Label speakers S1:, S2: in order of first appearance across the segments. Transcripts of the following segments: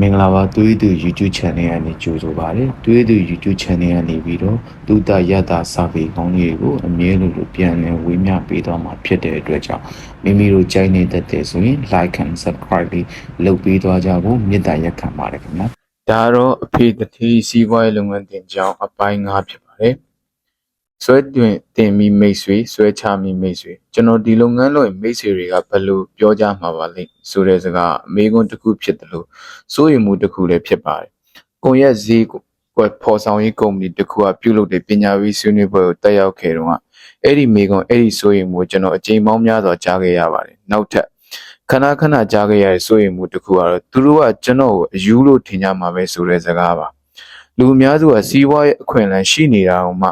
S1: မင်္ဂလာပါသွေးသူ YouTube channel ကနေကြိုဆိုပါရစေသွေးသူ YouTube channel ကနေပြီးတော့ဒုတရတစာပေကောင်းလေးကိုအမြဲလိုလိုပြန်လည်ဝေမျှပေးသွားမှာဖြစ်တဲ့အတွက်ကြောင့်မိမိတို့ကြိုက်နေတတ်တဲ့ဆိုရင် like and subscribe လေးလုပ်ပေးသွားကြဖို့မေတ္တာရက်ခံပါတယ်ခင်ဗျာဒါတော့အဖေတတိစီးပွားရေးလုပ်ငန်းတင်ကြောင်းအပိုင်း၅ဖြစ်ပါတယ် ဆွဲတွင်တင်မိမိတ်ဆွေဆွဲချမိမိတ်ဆွေကျွန်တော်ဒီလုပ်ငန်းလုပ်ရင်မိတ်ဆွေတွေကဘယ်လိုပြောကြမှာပါလိမ့်ဆိုတဲ့စကားအမေကွန်းတစ်ခုဖြစ်တယ်လို့စိုးရိမ်မှုတစ်ခုလည်းဖြစ်ပါတယ်။ကိုရက်ဈေးကိုကိုဖော်ဆောင်ရေးကုမ္ပဏီတစ်ခုကပြုလုပ်တဲ့ပညာရေးဆွေးနွေးပွဲကိုတက်ရောက်ခဲ့တော့အဲ့ဒီမေကွန်းအဲ့ဒီစိုးရိမ်မှုကိုကျွန်တော်အကြိမ်ပေါင်းများစွာကြားခဲ့ရပါတယ်။နောက်ထပ်ခဏခဏကြားခဲ့ရတဲ့စိုးရိမ်မှုတစ်ခုကတော့သူတို့ကကျွန်တော်ကိုအယူလို့ထင်ကြမှာပဲဆိုတဲ့စကားပါ။လူအများစုကစီးပွားရေးအခွင့်အလမ်းရှိနေတာအောင်မှ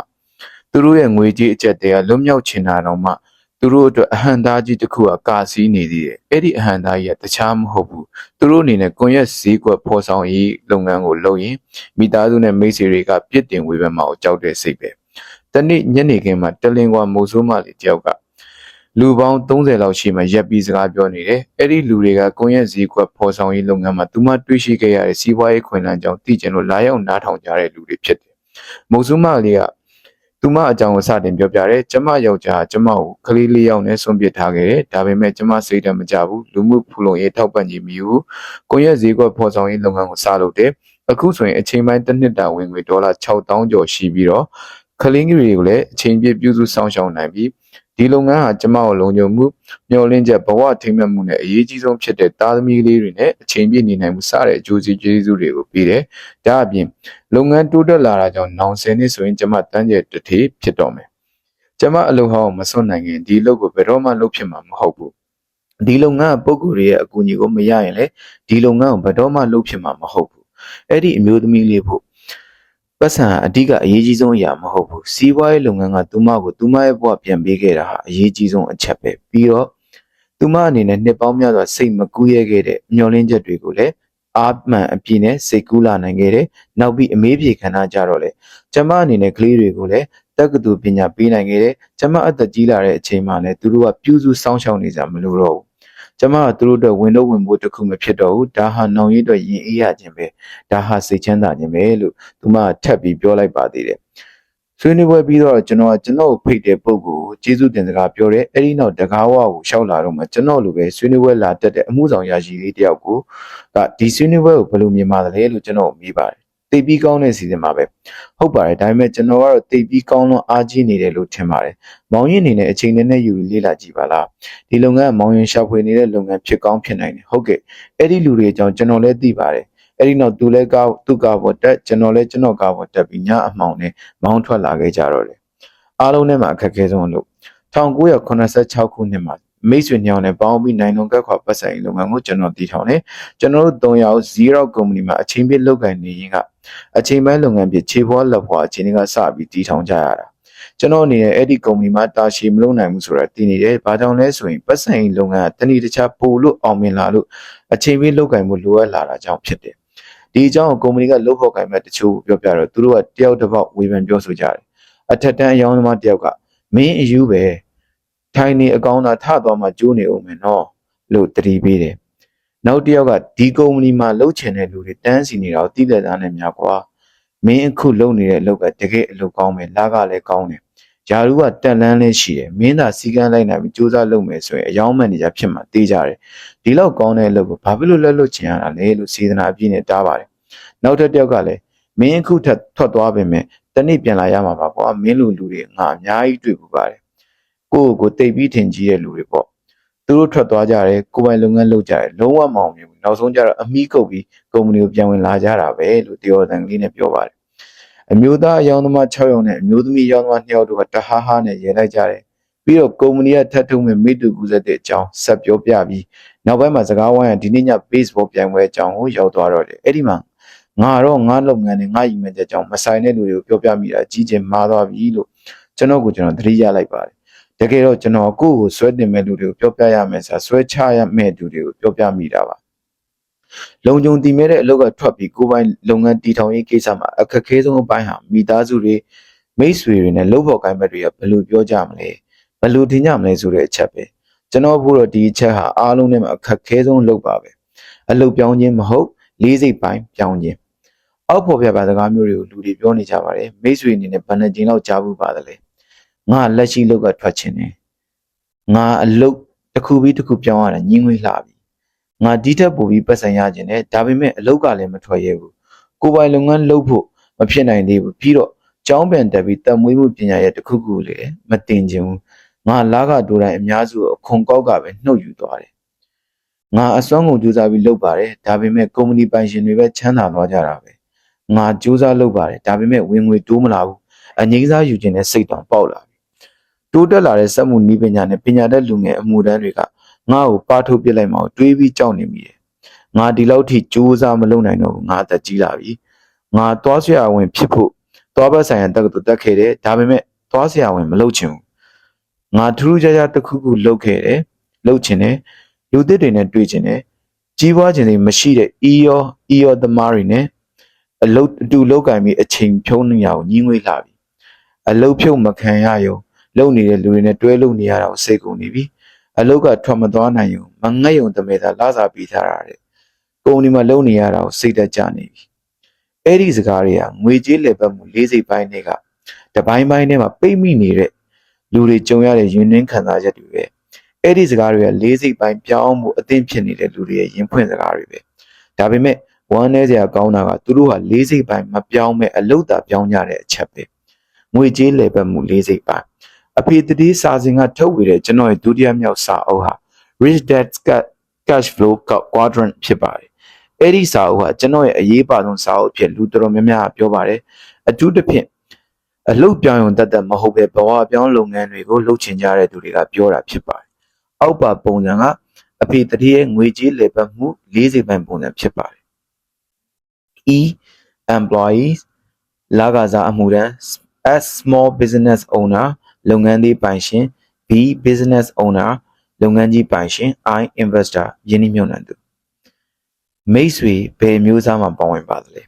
S1: သူတို့ရဲ့ငွေကြေးအကျက်တွေကလွတ်မြောက်ချင်တာတော့မှသူတို့အတွက်အဟံသားကြီးတစ်ခုကကာစီးနေသေးတယ်။အဲ့ဒီအဟံသားကြီးကတခြားမဟုတ်ဘူး။သူတို့အနေနဲ့ကွန်ရက်ဈေးကွက်ဖော်ဆောင်ရေးလုပ်ငန်းကိုလုပ်ရင်မိသားစုနဲ့မိတ်ဆွေတွေကပြစ်တင်ဝေဖန်မှာကိုကြောက်တဲ့စိတ်ပဲ။တနေ့ညနေခင်းမှာတလင်ကွာမိုးဆိုးမလေးတယောက်ကလူပေါင်း30လောက်ရှိမှရက်ပြီးစကားပြောနေတယ်။အဲ့ဒီလူတွေကကွန်ရက်ဈေးကွက်ဖော်ဆောင်ရေးလုပ်ငန်းမှာသူမှတွေ့ရှိခဲ့ရတဲ့စီးပွားရေးခွင့်လန်းကြောင်းသိကျင်လို့လာရောက်နားထောင်ကြတဲ့လူတွေဖြစ်တယ်။မိုးဆိုးမလေးက သူမအကြောင်းကိုစတင်ပြောပြတယ်။ကျမယောက်ျားကျမကိုကလေးလေးယောက်နဲ့ဆွန့်ပစ်ထားခဲ့တယ်။ဒါပေမဲ့ကျမစိတ်ဓာတ်မကြဘူး။လူမှုဖူလုံရေးထောက်ပံ့ခြင်းမီဘူး။ကိုရက်ဈေးကွက်ဖော်ဆောင်ရေးလုပ်ငန်းကိုစလုပ်တယ်။အခုဆိုရင်အချိန်ပိုင်းတစ်နှစ်တာဝင်ငွေဒေါ်လာ6000ကျော်ရှိပြီးတော့ကလင်းကြီးတွေကိုလည်းအချိန်ပြည့်ပြုစုဆောင်ရှောက်နိုင်ပြီး ဒီလုပ်ငန်းဟာကျမကိုလုံခြုံမှုမျှော်လင့်ချက်ဘဝထိမ့်မှတ်မှုနဲ့အရေးကြီးဆုံးဖြစ်တဲ့သားသမီးလေးတွေနဲ့အချိန်ပြည့်နေနိုင်မှုစတဲ့အကျိုးစီးကျေးဇူးတွေကိုပေးတယ်။ဒါအပြင်လုပ်ငန်းတိုးတက်လာတာကြောင့်နောင်ဆယ်နှစ်ဆိုရင်ကျမတန်းကျက်တစ်ထေဖြစ်တော့မယ်။ကျမအလုပ်ဟောင်းမစွန့်နိုင်ခင်ဒီလုပ်ကိုဘယ်တော့မှလုပ်ဖြစ်မှာမဟုတ်ဘူး။ဒီလုပ်ငန်းကပုံကိုယ်ရဲ့အကူအညီကိုမရရင်လေဒီလုပ်ငန်းကိုဘယ်တော့မှလုပ်ဖြစ်မှာမဟုတ်ဘူး။အဲ့ဒီအမျိုးသမီးလေးဖို့ ပတ်စံအဓိကအရေးကြီးဆုံးအရာမဟုတ်ဘူးစီးပွားရေးလုပ်ငန်းကသူမကိုသူမရဲ့ဘဝပြန်ပေးခဲ့တာဟာအရေးကြီးဆုံးအချက်ပဲပြီးတော့သူမအနေနဲ့နှစ်ပေါင်းများစွာစိတ်မကူးရဲခဲ့တဲ့မျောလင်းချက်တွေကိုလည်းအာမှန်အပြည့်နဲ့စိတ်ကူးလာနိုင်ခဲ့တယ်နောက်ပြီးအမေးပြေခံထားကြတော့လေကျမအနေနဲ့ကလေးတွေကိုလည်းတက္ကသိုလ်ပညာပေးနိုင်ခဲ့တယ်ကျမအသက်ကြီးလာတဲ့အချိန်မှလည်းသူတို့ကပြုစုစောင့်ရှောက်နေကြမလို့တော့ဘူး ကျမကသူတို့အတွက်ဝင်တော့ဝင်ဖို့တခုမဖြစ်တော့ဘူးဒါဟာနောင်ရည်အတွက်ရင်အေးရခြင်းပဲဒါဟာစိတ်ချမ်းသာခြင်းပဲလို့သူမထပ်ပြီးပြောလိုက်ပါသေးတယ်ဆွေးနွေးပွဲပြီးတော့ကျွန်တော်ကကျွန်တော်ကိုဖိတ်တဲ့ပုံကိုကျေးဇူးတင်စကားပြောတယ်အဲ့ဒီနောက်တကားဝကိုရှောက်လာတော့မှကျွန်တော်လိုပဲဆွေးနွေးပွဲလာတက်တဲ့အမှုဆောင်ရရှိလေးတယောက်ကိုကဒီဆွေးနွေးပွဲကိုဘယ်လိုမြင်ပါသလဲလို့ကျွန်တော်မေးပါတယ် တိတ်ပြီးကောင်းတဲ့စီစဉ်ပါပဲဟုတ်ပါတယ်ဒါပေမဲ့ကျွန်တော်ကတော့တိတ်ပြီးကောင်းလွန်အားကြီးနေတယ်လို့ထင်ပါတယ်မောင်ရင်အနေနဲ့အချိန်နဲ့နဲ့ယူလေ့လာကြည့်ပါလားဒီလုပ်ငန်းကမောင်ရင်ရှာဖွေနေတဲ့လုပ်ငန်းဖြစ်ကောင်းဖြစ်နိုင်တယ်ဟုတ်ကဲ့အဲ့ဒီလူတွေအကြောင်းကျွန်တော်လည်းသိပါတယ်အဲ့ဒီနောက်သူလည်းကားသူ့ကားပေါ်တက်ကျွန်တော်လည်းကျွန်တော်ကားပေါ်တက်ပြီးညအမှောင်နဲ့မောင်းထွက်လာခဲ့ကြတော့တယ်အားလုံးထဲမှာအခက်အခဲဆုံးလို့1986ခုနှစ်မှာ မိတ်ဆွေညောင်နဲ့ပေါင်းပြီးနိုင်လွန်ကက်ခွာပတ်ဆိုင်လုပ်ငန်းကိုကျွန်တော်တည်ထောင်တယ်ကျွန်တော်တို့၃ယောက်0ကုမ္ပဏီမှာအချိန်ပြည့်လုပ်ကိုင်နေရင်ကအချိန်ပိုင်းလုပ်ငန်းပြခြေဖွားလက်ဖွာအချိန်တွေကစပြီးတည်ထောင်ကြရတာကျွန်တော်အနေနဲ့အဲ့ဒီကုမ္ပဏီမှာတာရှည်မလုပ်နိုင်ဘူးဆိုတာသိနေတယ်။ဘာကြောင့်လဲဆိုရင်ပတ်ဆိုင်လုပ်ငန်းကတနည်းတခြားပို့လို့အောင်မြင်လာလို့အချိန်ပြည့်လုပ်ကိုင်မှုလိုအပ်လာတာကြောင့်ဖြစ်တယ်။ဒီအကြောင်းကိုကုမ္ပဏီကလုပ်ဖို့ကိုင်မဲ့တချို့ပြောပြတော့သူတို့ကတယောက်တစ်ပေါက်ဝေဖန်ပြောဆိုကြတယ်။အထက်တန်းအယောင်းသမားတယောက်ကမင်းအယူပဲ ထိုင်နေအကောင်းသာထသွားမှကျိုးနေအောင်မယ်နော်လို့တတိပေးတယ်။နောက်တစ်ယောက်ကဒီကုမ္ပဏီမှာလုပ်ချင်တဲ့လူတွေတန်းစီနေတာကိုသိတဲ့သားနဲ့များကွာမင်းအခုလုပ်နေတဲ့အလုပ်ကတကယ်အလုပ်ကောင်းမယ်လာကလည်းကောင်းတယ်။ယာရုကတက်လန်းလေးရှိတယ်မင်းသာစီကန်းလိုက်နိုင်ပြီးစူးစမ်းလုပ်မယ်ဆိုရင်အယောင်းမန်နေဂျာဖြစ်မှာတေးကြတယ်။ဒီလောက်ကောင်းတဲ့အလုပ်ကိုဘာဖြစ်လို့လက်လွတ်ချင်ရတာလဲလို့စေတနာအပြည့်နဲ့တားပါတယ်။နောက်ထပ်တစ်ယောက်ကလည်းမင်းအခုထက်ထွက်သွားပြင်မဲ့တနေ့ပြန်လာရမှာပါကွာမင်းလူလူတွေငါအများကြီးတွေ့ပူပါတယ်။ ကိုယ့်ကိုယ်တိတ်ပြီးထင်ကြီးတဲ့လူတွေပေါ့။သူတို့ထွက်သွားကြတယ်ကိုယ်ပိုင်လုပ်ငန်းလုပ်ကြတယ်လုံးဝမအောင်မြင်ဘူးနောက်ဆုံးကျတော့အမိကုတ်ပြီးကုမ္ပဏီကိုပြန်ဝင်လာကြတာပဲလို့တယောတန်ကလေးနဲ့ပြောပါတယ်အမျိုးသားအယောင်သမား6ယောက်နဲ့အမျိုးသမီးအယောင်သမား2ယောက်တို့ကတဟားဟားနဲ့ရဲလိုက်ကြတယ်ပြီးတော့ကုမ္ပဏီကထပ်ထုံးမဲ့မိတူကူဆက်တဲ့အကြောင်းဆက်ပြောပြပြီးနောက်ပိုင်းမှာစကားဝိုင်းကဒီနေ့ည baseball ပြိုင်ပွဲအကြောင်းကိုရောက်သွားတော့တယ်အဲ့ဒီမှာငါတော့ငါလုပ်ငန်းနဲ့ငါရည်မှန်းချက်အကြောင်းမဆိုင်တဲ့လူတွေကိုပြောပြမိတာကြီးကျယ်မာသွားပြီလို့ကျွန်တော်ကိုကျွန်တော်သတိရလိုက်ပါတယ် တကယ်တော့ကျွန်တော်ကိုယ့်ကိုဆွဲတင်မဲ့လူတွေကိုပြောပြရမယ်ဆိုတာဆွဲချရမဲ့လူတွေကိုပြောပြမိတာပါလုံခြုံတည်မြဲတဲ့အလုပ်ကထွက်ပြီးကိုယ်ပိုင်လုပ်ငန်းတည်ထောင်ရေးကိစ္စမှာအခက်အခဲဆုံးအပိုင်းဟာမိသားစုတွေမိတ်ဆွေတွေနဲ့လုပ်ဖို့ကိုင်းဘက်တွေကဘယ်လိုပြောကြမလဲဘယ်လိုထင်ကြမလဲဆိုတဲ့အချက်ပဲကျွန်တော်ဖို့တော့ဒီအချက်ဟာအားလုံးနဲ့မှာအခက်အခဲဆုံးလုပ်ပါပဲအလုပ်ပြောင်းခြင်းမဟုတ်လေးစိတ်ပိုင်းပြောင်းခြင်းအောက်ဖော်ပြပါစကားမျိုးတွေကိုလူတွေပြောနေကြပါတယ်မိတ်ဆွေအနေနဲ့ဘယ်နှကြိမ်လောက်ကြားဘူးပါသလဲ ငါလက်ရှိလောက်ကထွက်ချင်တယ်ငါအလုပ်တစ်ခုပြီးတစ်ခုပြောင်းရတာညင်းငွေလှပြီငါဒီထက်ပိုပြီးပတ်စံရခြင်းနဲ့ဒါပေမဲ့အလုပ်ကလည်းမထွက်ရဲဘူးကိုယ်ပိုင်လုပ်ငန်းလုပ်ဖို့မဖြစ်နိုင်သေးဘူးပြီးတော့ကျောင်းပြန်တက်ပြီးတမွေးမှုပညာရဲ့တစ်ခုခုလေမတင်ခြင်းဘူးငါလာကတိုးတိုင်းအများစုအခွန်ကောက်ကပဲနှုတ်ယူသွားတယ်ငါအစွမ်းကုန်ကြိုးစားပြီးလုပ်ပါတယ်ဒါပေမဲ့ကုမ္ပဏီပိုင်ရှင်တွေပဲချမ်းသာသွားကြတာပဲငါကြိုးစားလုပ်ပါတယ်ဒါပေမဲ့ဝင်ငွေတိုးမလာဘူးအငိမ့်စားယူခြင်းနဲ့စိတ်တောင်ပေါက်လာပြီ တိုးတက်လာတဲ့စက်မှုနည်းပညာနဲ့ပညာတတ်လူငယ်အမှုတန်းတွေကငါ့ကိုပါထုတ်ပစ်လိုက်မှတွေးပြီးကြောက်နေမိတယ်ငါဒီလောက်ထိကြိုးစားမလုပ်နိုင်တော့ဘူးငါအသက်ကြီးလာပြီငါသွားဆရာဝန်ဖြစ်ဖို့သွားဘက်ဆိုင်ရာတက်တူတက်ခဲ့တယ်ဒါပေမဲ့သွားဆရာဝန်မလုပ်ချင်ဘူးငါထူးထူးခြားခြားတစ်ခုခုလုပ်ခဲ့တယ်လုပ်ချင်တယ်လူသစ်တွေနဲ့တွေ့ချင်တယ်ကြီးပွားခြင်းတွေမရှိတဲ့အီယောအီယောသမားတွေနဲ့အလုတ်အတူလောက်ကင်ပြီးအချိန်ဖြုံးနေရအောင်ညှင်းငွေလှပြီအလုတ်ဖြုတ်မခံရရုံ လုံနေတဲ့လူတွေနဲ့တွဲလုံနေရတာကိုစိတ်ကုန်နေပြီအလုတ်ကထွက်မသွားနိုင်ရုံမငတ်ရုံတမဲသာလာစားပြီးထားတာတဲ့ကုမ္ပဏီမှာလုံနေရတာကိုစိတ်သက်ကြနေပြီအဲ့ဒီစကားတွေကငွေကြေးလေပတ်မှုလေးစိတ်ပိုင်းတွေကတပိုင်းပိုင်းထဲမှာပိတ်မိနေတဲ့လူတွေကြုံရတဲ့ယဉ်နှင်းခံစားချက်တွေပဲအဲ့ဒီစကားတွေကလေးစိတ်ပိုင်းပြောင်းမှုအသင့်ဖြစ်နေတဲ့လူတွေရဲ့ရင်ဖွင့်စကားတွေပဲဒါပေမဲ့ဝမ်းနေစရာကောင်းတာကသူတို့ကလေးစိတ်ပိုင်းမပြောင်းမဲ့အလုတ်တာပြောင်းကြတဲ့အချက်ပဲငွေကြေးလေပတ်မှုလေးစိတ်ပိုင်း အဖေတတိစာစဉ်ကထုတ်ဝေတဲ့ကျွန်တော်ရဲ့ဒုတိယမြောက်စာအုပ်ဟာ Rich Dad's Cash Flow Quadrant ဖြစ်ပါတယ်အဲ့ဒီစာအုပ်ဟာကျွန်တော်ရဲ့အရေးပါဆုံးစာအုပ်ဖြစ်လူတော်တော်များများပြောပါတယ်အထူးသဖြင့်အလုတ်ပြောင်းရုံတတ်တတ်မဟုတ်ပဲဘဝပြောင်းလုပ်ငန်းတွေကိုလုပ်ချင်ကြတဲ့သူတွေကပြောတာဖြစ်ပါတယ်အောက်ပါပုံစံကအဖေတတိရဲ့ငွေကြေးလေပတ်မှု၄စိပိုင်းပုံစံဖြစ်ပါတယ် E employees လာကစားအမှုတန်း S small business owner လုပ်ငန်းသေးပိုင်ရှင် B business owner လုပ်ငန်းကြီးပိုင်ရှင် I investor ယင်းနှမြုံနှံသူမိတ်ဆွေဘယ်မျိုးစားမှာပါဝင်ပါသလဲ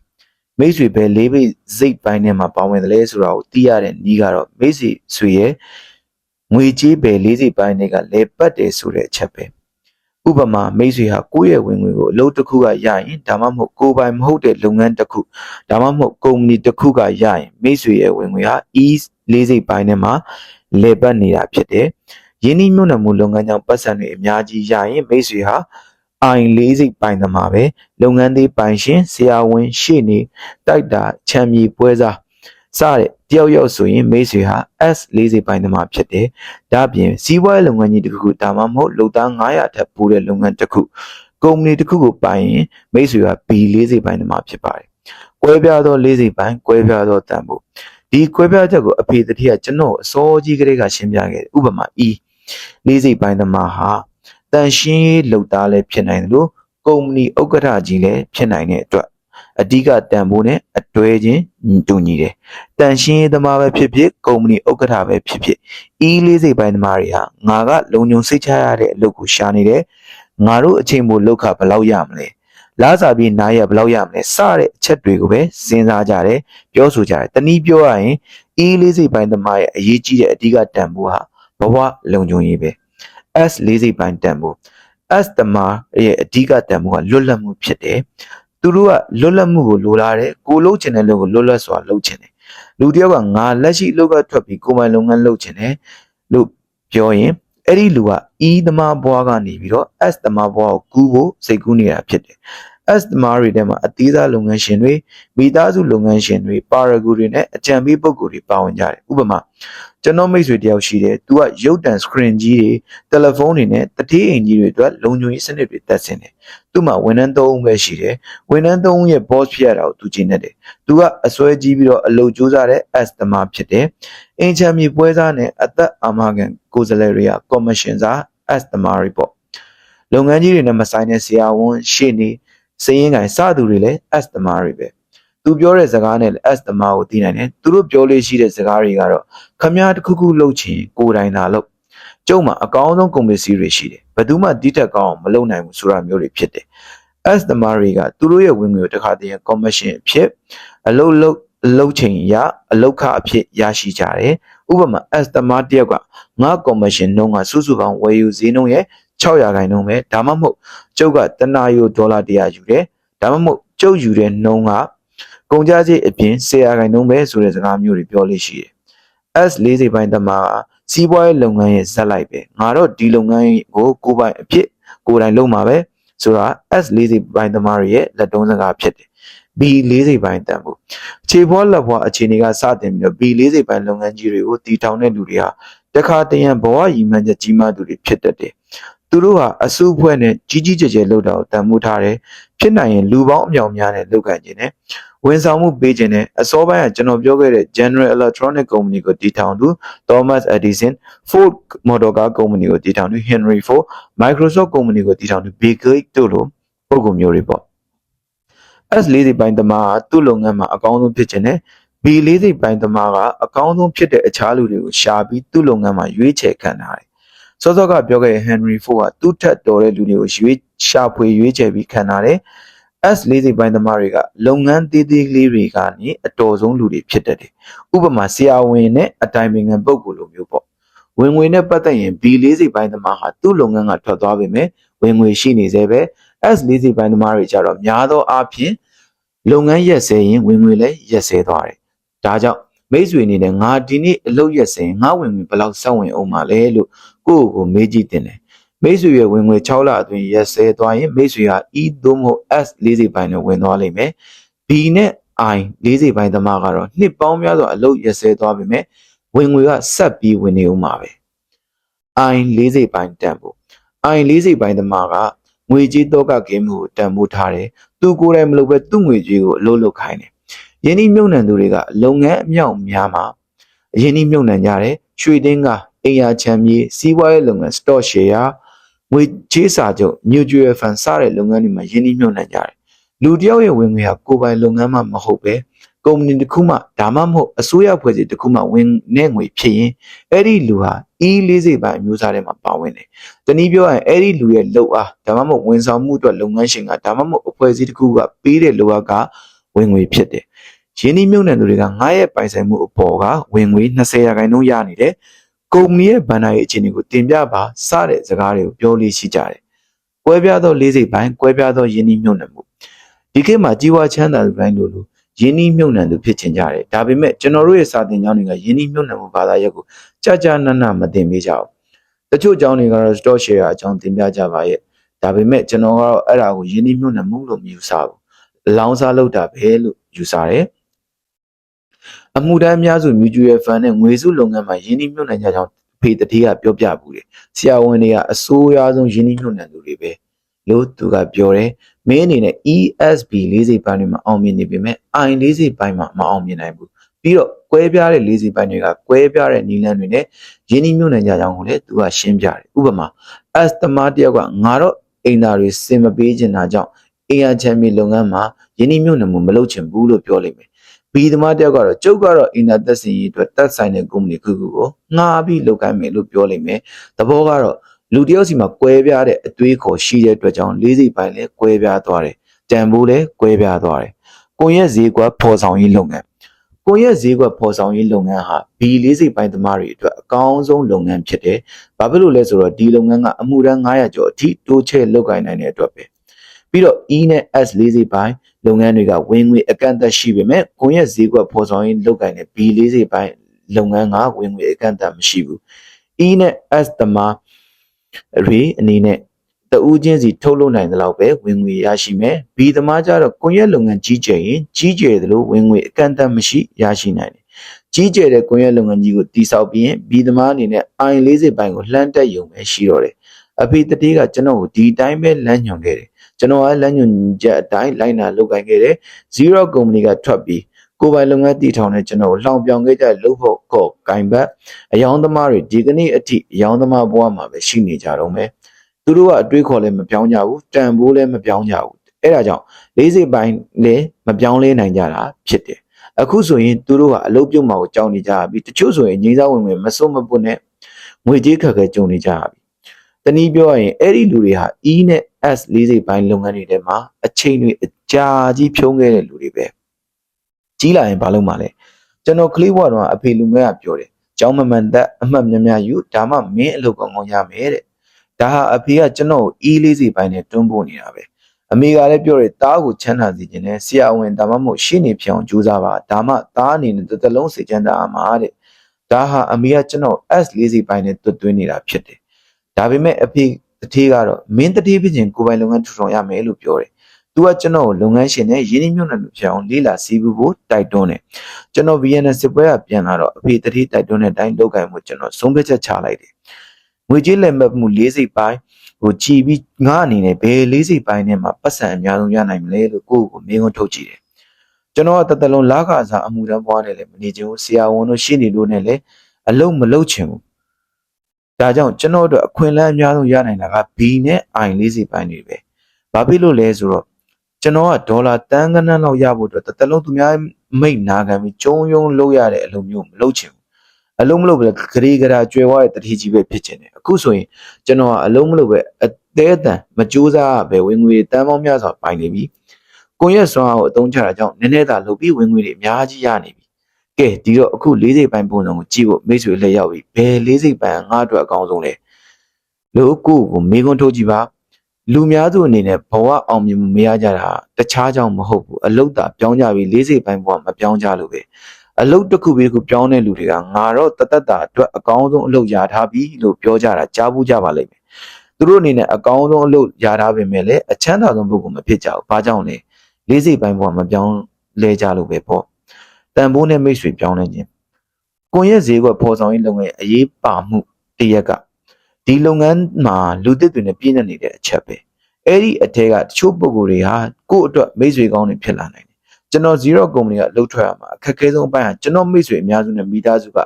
S1: မိတ်ဆွေဘယ်လေးပိတ်စိတ်ပိုင်းထဲမှာပါဝင်သလဲဆိုတာကိုသိရတဲ့ဤကတော့မိတ်ဆွေဆွေရဲ့ငွေကြေးဘယ်လေးစိတ်ပိုင်းတွေကလဲပတ်တယ်ဆိုတဲ့အချက်ပဲဥပမာမိတ်ဆွေဟာကိုယ့်ရဲ့ဝင်ငွေကိုအလုပ်တစ်ခုကရရင်ဒါမှမဟုတ်ကိုယ်ပိုင်မဟုတ်တဲ့လုပ်ငန်းတစ်ခုဒါမှမဟုတ်ကုမ္ပဏီတစ်ခုကရရင်မိတ်ဆွေရဲ့ဝင်ငွေဟာ E လေးစိတ်ပိုင်းထဲမှာလဲပတ်နေတာဖြစ်တယ်။ယင်းနှိမ့်မြုံနမှုလုပ်ငန်းကြောင့်ပတ်စံတွေအများကြီးရရင်မိတ်ဆွေဟာအိုင်လေးစိတ်ပိုင်သမားပဲလုပ်ငန်းသေးပိုင်ရှင်ဆရာဝန်ရှေ့နေတိုက်တာချမ်းမြေပွဲစားစတဲ့တယောက်ယောက်ဆိုရင်မိတ်ဆွေဟာ S လေးစိတ်ပိုင်သမားဖြစ်တယ်။ဒါပြင်စီးပွားရေးလုပ်ငန်းကြီးတစ်ခုခုဒါမှမဟုတ်လုပ်သား900ထက်ပိုတဲ့လုပ်ငန်းတစ်ခုကုမ္ပဏီတစ်ခုကိုပိုင်ရင်မိတ်ဆွေဟာ B လေးစိတ်ပိုင်သမားဖြစ်ပါတယ်။ကွဲပြားသောလေးစိတ်ပိုင်ကွဲပြားသောတန်ဖိုး ဒီကွဲပြားချက်ကိုအဖေတတိကကျွန်တော်အစောကြီးကလေးကရှင်းပြခဲ့တယ်။ဥပမာ E လေးစိတ်ပိုင်သမားဟာတန်ရှင်းရေးလုပ်သားလည်းဖြစ်နိုင်တယ်လို့ကုမ္ပဏီဥက္ကဋ္ဌကြီးလည်းဖြစ်နိုင်တဲ့အတွက်အဓိကတန်ဖိုးနဲ့အတွဲချင်းတူညီတယ်။တန်ရှင်းရေးသမားပဲဖြစ်ဖြစ်ကုမ္ပဏီဥက္ကဋ္ဌပဲဖြစ်ဖြစ်အီးလေးစိတ်ပိုင်းသမားတွေဟာငါကလုံခြုံစိတ်ချရတဲ့အလုပ်ကိုရှာနေတယ်။ငါတို့အချိန်မို့လောက်ခဘယ်လောက်ရမလဲ။ လားစာပြီးနားရဘယ်လောက်ရမလဲစတဲ့အချက်တွေကိုပဲစဉ်းစားကြတယ်ပြောဆိုကြတယ်။တနည်းပြောရရင်အီးလေးစိတ်ပိုင်းသမားရဲ့အရေးကြီးတဲ့အဓိကတန်ဖိုးဟာဘဝလုံခြုံရေးပဲ။ S လေးစိတ်ပိုင်းတန်ဖိုး S တမားရဲ့အဓိကတန်ဖိုးကလွတ်လပ်မှုဖြစ်တယ်သူတို့ကလွတ်လပ်မှုကိုလိုလားတယ်ကိုလုပ်ချင်တဲ့လုပ်ကိုလွတ်လပ်စွာလုပ်ချင်တယ်လူတယောက်ကငါလက်ရှိလောက်ကထွက်ပြီးကိုယ်ပိုင်လုပ်ငန်းလုပ်ချင်တယ်လို့ပြောရင်အဲ့ဒီလူက E သမားဘွားကနေပြီးတော့ S သမားဘွားကိုကူးဖို့စိတ်ကူးနေတာဖြစ်တယ် S သမားတွေထဲမှာအသေးစားလုပ်ငန်းရှင်တွေမိသားစုလုပ်ငန်းရှင်တွေပါရဂူတွေနဲ့အကြံပေးပုဂ္ဂိုလ်တွေပါဝင်ကြတယ်ဥပမာကျွန်တော်မိတ်ဆွေတယောက်ရှိတယ်သူကရုပ်တံ screen ကြီးတွေတယ်လီဖုန်းတွေနဲ့တတိအိမ်ကြီးတွေအတွက်လုံခြုံရေးစနစ်တွေတက်ဆင်တယ်သူ့မှာဝန်ထမ်း၃ဦးပဲရှိတယ်ဝန်ထမ်း၃ဦးရဲ့ boss ဖြစ်ရတာကိုသူကျင်းနေတယ်သူကအစွဲကြီးပြီးတော့အလုပ်ကြိုးစားတဲ့ S သမားဖြစ်တယ်အင်ချမ်းမြေပွဲစားနဲ့အသက်အာမခံကိုယ်စားလှယ်တွေက commission စား S သမားတွေပေါ့လုပ်ငန်းကြီးတွေနဲ့မဆိုင်တဲ့ဆရာဝန်ရှေ့နေ စည်ရင်ကင်စသူတွေလည်း S သမားတွေပဲသူပြောတဲ့စကားနဲ့လည်း S သမားကိုသိနိုင်တယ်သူတို့ပြောလို့ရှိတဲ့စကားတွေကတော့ခမားတစ်ခုခုလှုပ်ချင်ကိုယ်တိုင်သာလှုပ်ကျုံမှာအကောင်းဆုံးကုန်ပစ္စည်းတွေရှိတယ်ဘယ်သူမှတိတက်ကောင်းအောင်မလုပ်နိုင်ဘူးဆိုတာမျိုးတွေဖြစ်တယ် S သမားတွေကသူတို့ရဲ့ဝင်ငွေကိုတစ်ခါတည်း commission အဖြစ်အလုပ်လုပ်အလုပ်ချိန်ရအလုပ်ခအဖြစ်ရရှိကြတယ်ဥပမာ S သမားတယောက်ကငါ commission နှုန်းကစုစုပေါင်းဝယ်ယူဈေးနှုန်းရဲ့ 600ခိုင်နှုန်းပဲဒါမှမဟုတ်ကျုပ်ကတနာယိုဒေါ်လာ100ယူတယ်တဒါမှမဟုတ်ကျုပ်ယူတဲ့နှုံးကကုန်ကြစည်အပြင်ဆရာခိုင်နှုံးပဲဆိုတဲ့စကားမျိုးတွေပြောလို့ရှိတယ် S လေးစိတ်ပိုင်းသမားကစီးပွားရေးလုပ်ငန်းရဲ့ဇက်လိုက်ပဲငါတော့ဒီလုပ်ငန်းကိုကိုယ်ပိုင်အဖြစ်ကိုယ်တိုင်လုပ်မှာပဲဆိုတာ S လေးစိတ်ပိုင်းသမားတွေရဲ့လက်တုံးစကားဖြစ်တယ် B လေးစိတ်ပိုင်းတန်ဖို့ခြေဖွားလက်ဖွားအခြေအနေကစတင်ပြီးတော့ B လေးစိတ်ပိုင်းလုပ်ငန်းကြီးတွေကိုတည်ထောင်တဲ့လူတွေဟာတခါတရံဘဝရည်မှန်းချက်ကြီးမားသူတွေဖြစ်တတ်တယ် သူတို့ဟာအစုအဖွဲ့နဲ့ကြီးကြီးကျယ်ကျယ်လုပ်တာကိုတန်ဖိုးထားတယ်ဖြစ်နိုင်ရင်လူပေါင်းအမြောက်များနဲ့လုပ်ကင်ခြင်းနဲ့ဝန်ဆောင်မှုပေးခြင်းနဲ့အစောပိုင်းကကျွန်တော်ပြောခဲ့တဲ့ General Electronic Company ကိုတည်ထောင်သူ Thomas Edison Ford Motor Car Company ကိုတည်ထောင်သူ Henry Ford Microsoft Company ကိုတည်ထောင်သူ Bill Gates တို့လိုပုံကုမျိုးတွေပေါ့ S လေးစိတ်ပိုင်းသမားကသူ့လုပ်ငန်းမှာအကောင်းဆုံးဖြစ်ခြင်းနဲ့ B လေးစိတ်ပိုင်းသမားကအကောင်းဆုံးဖြစ်တဲ့အခြားလူတွေကိုရှာပြီးသူ့လုပ်ငန်းမှာရွေးချယ်ခံထားတယ်။ စောစောကပြောခဲ့တဲ့ Henry Ford ကသူ့ထက်တော်တဲ့လူတွေကိုရွေးရှာဖွေရွေးချယ်ပြီးခံထားတယ်။ S လေးစိတ်ပိုင်းသမားတွေကလုပ်ငန်းသေးသေးလေးတွေကနေအတော်ဆုံးလူတွေဖြစ်တတ်တယ်။ဥပမာဆရာဝန်နဲ့အတိုင်ပင်ခံပုဂ္ဂိုလ်လိုမျိုးပေါ့။ဝင်ငွေနဲ့ပတ်သက်ရင် B လေးစိတ်ပိုင်းသမားဟာသူ့လုပ်ငန်းကထွက်သွားပေမဲ့ဝင်ငွေရှိနေသေးပဲ S လေးစိတ်ပိုင်းသမားတွေကြတော့များသောအားဖြင့်လုပ်ငန်းရက်စဲရင်ဝင်ငွေလည်းရက်စဲသွားတယ်။ဒါကြောင့် မိတ်ဆွေအနေနဲ့ငါဒီနေ့အလုပ်ရက်စဲရင်ငါဝင်ငွေဘယ်လောက်စောင့်ဝင်အောင်မလဲလို့ကိုယ့်ကိုယ်မေးကြည့်တင်တယ်။မိတ်ဆွေရဲ့ဝင်ငွေ6လအတွင်းရက်စဲသွားရင်မိတ်ဆွေဟာ E သို့မဟုတ် S လေးစိတ်ပိုင်းနဲ့ဝင်သွားလိမ့်မယ်။ B နဲ့ I လေးစိတ်ပိုင်းသမားကတော့နှစ်ပေါင်းများစွာအလုပ်ရက်စဲသွားပေမဲ့ဝင်ငွေကဆက်ပြီးဝင်နေဦးမှာပဲ။ I လေးစိတ်ပိုင်းတန်ဖို့ I လေးစိတ်ပိုင်းသမားကငွေကြေးတော့ကဂိမ်းမှုကိုတန်ဖိုးထားတယ်။သူကိုယ်တိုင်မလုပ်ပဲသူ့ငွေကြေးကိုအလုပ်လုပ်ခိုင်းတယ်။ ယင်းဒီမြုံနှံသူတွေကလုပ်ငန်းအမြောက်များမှာအရင်ဒီမြုံနှံကြတယ်။ရွှေတင်းကအိမ်ယာချမ်းမြေစီးပွားရေးလုပ်ငန်း stock share ငွေကြေးစာချုပ် mutual fund စတဲ့လုပ်ငန်းတွေမှာယင်းဒီမြုံနှံကြတယ်။လူတစ်ယောက်ရဲ့ဝင်ငွေဟာကိုယ်ပိုင်လုပ်ငန်းမှမဟုတ်ပဲကုမ္ပဏီတစ်ခုမှဒါမှမဟုတ်အစိုးရဖွဲ့စည်းတစ်ခုမှဝင်နေငွေဖြစ်ရင်အဲ့ဒီလူဟာ E40 ပိုင်းအမျိုးအစားထဲမှာပါဝင်တယ်။တနည်းပြောရရင်အဲ့ဒီလူရဲ့လုပ်အားဒါမှမဟုတ်ဝန်ဆောင်မှုအတွက်လုပ်ငန်းရှင်ကဒါမှမဟုတ်အဖွဲ့အစည်းတစ်ခုကပေးတဲ့လုပ်အားကဝင်ငွေဖြစ်တယ်။ ရင်းနှီးမြှုပ်နှံသူတွေကငါရဲ့ပိုင်ဆိုင်မှုအပေါ်ကဝင်ငွေ20ရာခိုင်နှုန်းရနေတယ်။ကုမ္ပဏီရဲ့ဘဏ္ဍာရေးအခြေအနေကိုတင်ပြပါစတဲ့စကားတွေကိုပြောလို့ရှိကြတယ်။ကွဲပြားသောလေးစိတ်ပိုင်းကွဲပြားသောရင်းနှီးမြှုပ်နှံမှုဒီခေတ်မှာကြီးပွားချမ်းသာသူတိုင်းလိုလိုယင်းနှီးမြုံနှံသူဖြစ်ချင်ကြတယ်ဒါပေမဲ့ကျွန်တော်တို့ရဲ့စာသင်ကျောင်းတွေကယင်းနှီးမြုံနှံမှုဘာသာရပ်ကိုကြာကြာနာနာမသင်ပေးကြဘူးတချို့ကျောင်းတွေကတော့ stock share အကြောင်းသင်ပြကြပါရဲ့ဒါပေမဲ့ကျွန်တော်ကတော့အဲ့ဒါကိုယင်းနှီးမြုံနှံမှုလို့မယူဆဘူးလောင်းစားလုပ်တာပဲလို့ယူဆတယ် အမှုတန်းအများစု mutual fund နဲ့ငွေစုလုပ်ငန်းမှာယင်းနှီးမြုံနှံကြကြောင်းဖေတတိကပြောပြဘူးတယ်ဆရာဝန်တွေကအစိုးရဆုံးယင်းနှီးမြုံနှံသူတွေပဲလို့သူကပြောတယ်မင်းအနေနဲ့ ESB လေးစိတ်ပိုင်းတွေမှာအောင်မြင်နေပေမဲ့ I လေးစိတ်ပိုင်းမှာမအောင်မြင်နိုင်ဘူးပြီးတော့ကွဲပြားတဲ့လေးစိတ်ပိုင်းတွေကကွဲပြားတဲ့နီလန်းတွေနဲ့ရင်းနှီးမြှုပ်နှံကြကြောင်းကိုလည်းသူကရှင်းပြတယ်ဥပမာ S သမားတယောက်ကငါတော့အိမ်သားတွေစင်မပေးချင်တာကြောင့်အိမ်ရချမ်းမြေလုပ်ငန်းမှာရင်းနှီးမြှုပ်နှံမှုမလုပ်ချင်ဘူးလို့ပြောလိမ့်မယ် ဘီသမားတယောက်ကတော့ကျုပ်ကတော့အင်တာသက်စင်ရေးအတွက်တက်ဆိုင်တဲ့ကုမ္ပဏီခုခုကိုငှားပြီးလုပ်ကိုင်းမယ်လို့ပြောလိမ့်မယ်သဘောကတော့လူတယောက်စီမှာကွဲပြားတဲ့အသွေးခေါ်ရှိတဲ့အတွက်ကြောင့်လေးစိတ်ပိုင်းလည်းကွဲပြားသွားတယ်တန်ဖိုးလည်းကွဲပြားသွားတယ်ကိုရက်ဈေးကွက်ဖော်ဆောင်ရေးလုပ်ငန်းကိုရက်ဈေးကွက်ဖော်ဆောင်ရေးလုပ်ငန်းဟာ B လေးစိတ်ပိုင်းသမားတွေအတွက်အကောင်းဆုံးလုပ်ငန်းဖြစ်တယ်ဘာဖြစ်လို့လဲဆိုတော့ဒီလုပ်ငန်းကအမှုတန်း900ကျော်အထိတိုးချဲ့လုပ်ကိုင်နိုင်တဲ့အတွက်ပဲ ပြီးတော့ E နဲ့ S လေးစိတ်ပိုင်းလုပ်ငန်းတွေကဝင်ငွေအကန့်အသတ်ရှိပေမဲ့ကိုရက်ဈေးကွက်ဖော်ဆောင်ရေးလုပ်ကိုင်တဲ့ B လေးစိတ်ပိုင်းလုပ်ငန်းကဝင်ငွေအကန့်အသတ်မရှိဘူး E နဲ့ S သမားတွေအနေနဲ့တဦးချင်းစီထုတ်လုပ်နိုင်တဲ့လောက်ပဲဝင်ငွေရရှိမယ်။ဘီသမားကြတော့ကွန်ရက်လုပ်ငန်းကြီးကျယ်ရင်ကြီးကျယ်သလိုဝင်ငွေအကန့်အသတ်မရှိရရှိနိုင်တယ်။ကြီးကျယ်တဲ့ကွန်ရက်လုပ်ငန်းကြီးကိုတိစောက်ပြီးရင်ဘီသမားအနေနဲ့ I40 ဘိုင်ကိုလှမ်းတက်ယုံပဲရှိတော့တယ်။အဖေတတိကကျွန်တော်ကိုဒီတိုင်းပဲလမ်းညွှန်ခဲ့တယ်။ ကျွန်တော်ကလမ်းညွှန်ချက်အတိုင်းလိုက်နာလုပ်ကိုင်ခဲ့တယ်။ Zero Company ကထွက်ပြီးကိုယ်ပိုင်လုပ်ငန်းတည်ထောင်တဲ့ကျွန်တော်ကိုလှောင်ပြောင်ခဲ့ကြလို့ဖို့ကောဂိုင်ဘတ်အယောင်သမားတွေဒီကနေ့အထိအယောင်သမားဘဝမှာပဲရှိနေကြတော့မယ်သူတို့ကအတွေးခေါ်လည်းမပြောင်းကြဘူးတန်ဖိုးလည်းမပြောင်းကြဘူးအဲ့ဒါကြောင့်လေးစိတ်ပိုင်းလည်းမပြောင်းလဲနိုင်ကြတာဖြစ်တယ်အခုဆိုရင်သူတို့ကအလုပ်ပြုတ်မှာကိုကြောက်နေကြပြီတချို့ဆိုရင်ငိမ့်စားဝင်ဝင်မစွတ်မပွတ်နဲ့ငွေကြေးခက်ခဲကြုံနေကြပြီ တနည်းပြောရရင်အဲ့ဒီလူတွေဟာ E နဲ့ S လေးစိတ်ပိုင်းလုပ်ငန်းတွေထဲမှာအချိန်တွေအကြာကြီးဖြုံးခဲ့တဲ့လူတွေပဲကြီးလာရင်ဘာလုပ်မှာလဲကျွန်တော်ကလေးဘွားတော့အဖေလူငယ်ကပြောတယ်ကျောင်းမမှန်သက်အမှတ်များများယူဒါမှမင်းအလုပ်ကောင်းကောင်းရမယ်တဲ့ဒါဟာအဖေကကျွန်တော်ကိုအီးလေးစီပိုင်းနဲ့တွန်းပို့နေတာပဲအမေကလည်းပြောတယ်တားကိုချမ်းသာစေခြင်းနဲ့ဆရာဝန်ဒါမှမဟုတ်ရှင်းနေဖြစ်အောင်ကြိုးစားပါဒါမှတားအနေနဲ့တစ်သလုံးစေချမ်းသာမှာတဲ့ဒါဟာအမေကကျွန်တော် S40 ပိုင်းနဲ့တွတ်သွင်းနေတာဖြစ်တယ် ဒါပေမဲ့အဖေတတိကတော့မင်းတတိဖြစ်ခြင်းကိုယ်ပိုင်လုပ်ငန်းထူထောင်ရမယ်လို့ပြောတယ်သူကကျွန်တော်ကိုလုပ်ငန်းရှင်နဲ့ရင်းနှီးမြှုပ်နှံမှုဖြစ်အောင်လေးလာစီးပူဖို့တိုက်တွန်းတယ်ကျွန်တော် VNS စစ်ပွဲကပြန်လာတော့အဖေတတိတိုက်တွန်းတဲ့အတိုင်းလုပ်ကိုင်မှုကျွန်တော်ဆုံးဖြတ်ချက်ချလိုက်တယ်ငွေကြေးလက်မှတ်မှု၄စိတ်ပိုင်းဟိုကြည်ပြီးငါအနေနဲ့ဘယ်လေးစိတ်ပိုင်းနဲ့မှပတ်စံအများဆုံးရနိုင်မလဲလို့ကိုယ့်ကိုမေးခွန်းထုတ်ကြည့်တယ်ကျွန်တော်ကတသက်လုံးလာခါစားအမှုတန်းပွားနေလေမနေချင်ဘူးဆရာဝန်တို့ရှင်းနေလို့နဲ့လေအလုံးမလုံးချင်ဘူး ဒါကြောင့်ကျွန်တော်တို့အခွင့်အလမ်းအများဆုံးရနိုင်တာက B နဲ့ I လေးစိတ်ပိုင်းတွေပဲဘာဖြစ်လို့လဲဆိုတော့ကျွန်တော်ကဒေါ်လာတန်းကနန်းလောက်ရဖို့အတွက်တသက်လုံးသူများမိတ်နာခံပြီးကျုံယုံလုပ်ရတဲ့အလုပ်မျိုးမလုပ်ချင်ဘူးအလုံးမလုပ်ပဲဂရေဂရာကျွဲဝါတဲ့တတိကြီးပဲဖြစ်ချင်တယ်အခုဆိုရင်ကျွန်တော်ကအလုံးမလုပ်ပဲအသေးအတန်မကြိုးစားပဲဝင်ငွေတန်းပေါင်းများစွာပိုင်နေပြီကိုရက်စွမ်းအားကိုအသုံးချတာကြောင့်နည်းနည်းသာလုပ်ပြီးဝင်ငွေတွေအများကြီးရနေပြီ ကဲဒီတော့အခု၄စိတ်ပိုင်းပုံစံကိုကြည့်ဖို့မိတ်ဆွေလက်ရောက်ပြီဘယ်၄စိတ်ပိုင်းငါ့အတွက်အကောင်းဆုံးလဲလို့ကိုကိုမေးခွန်းထုတ်ကြည့်ပါလူများစုအနေနဲ့ဘဝအောင်မြင်မှုမရကြတာတခြားကြောင့်မဟုတ်ဘူးအလုတ်တာပြောင်းကြပြီး၄စိတ်ပိုင်းဘဝမပြောင်းကြလို့ပဲအလုတ်တစ်ခုပြီးတစ်ခုပြောင်းတဲ့လူတွေကငါတော့တသက်တာအတွက်အကောင်းဆုံးအလုတ်ရထားပြီလို့ပြောကြတာကြားဘူးကြပါလိမ့်မယ်သူတို့အနေနဲ့အကောင်းဆုံးအလုတ်ရထားပေမဲ့လည်းအချမ်းသာဆုံးပုဂ္ဂိုလ်မဖြစ်ကြဘူးဘာကြောင့်လဲလေးစိတ်ပိုင်းဘဝမပြောင်းလဲကြလို့ပဲပေါ့ တန်ဖိုးနဲ့မိတ်ဆွေပြောင်းလဲခြင်းကွန်ရက်ဈေးကွက်ဖော်ဆောင်ရေးလုပ်ငန်းအရေးပါမှုတရက်ကဒီလုပ်ငန်းမှာလူသစ်တွေနဲ့ပြည့်နေနေတဲ့အချက်ပဲအဲ့ဒီအထက်ကတချို့ပုဂ္ဂိုလ်တွေဟာကိုယ့်အတွက်မိတ်ဆွေကောင်းတွေဖြစ်လာနိုင်တယ်ကျွန်တော် zero company ကလှုပ်ထွက်ရမှာအခက်အခဲဆုံးအပိုင်းဟာကျွန်တော်မိတ်ဆွေအများစုနဲ့မိသားစုက